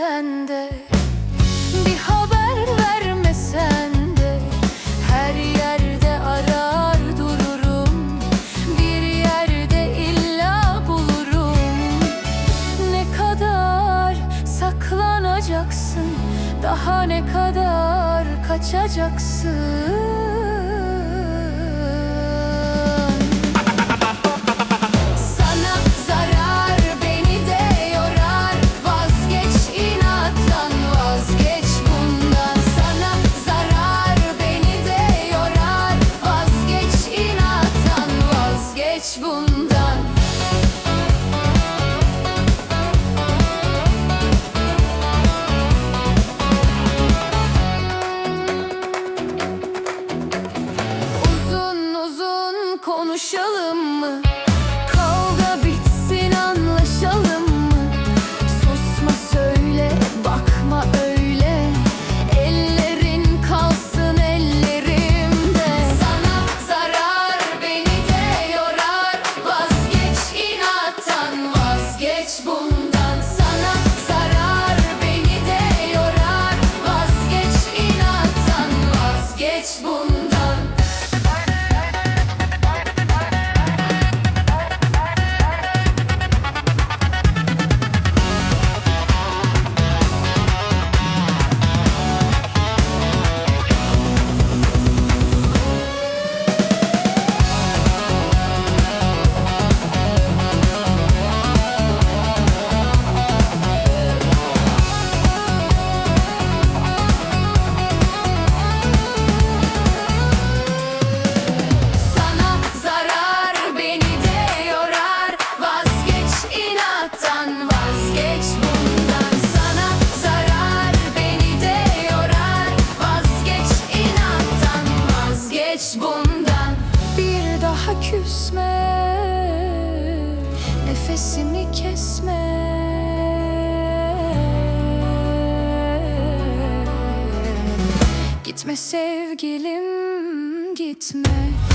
vermesen de Bir haber vermesen de Her yerde arar dururum Bir yerde illa bulurum. Ne kadar saklanacaksın Daha ne kadar kaçacaksın? konuşalım mı? bundan Bir daha küsme Nefesini kesme. Gitme sevgilim gitme.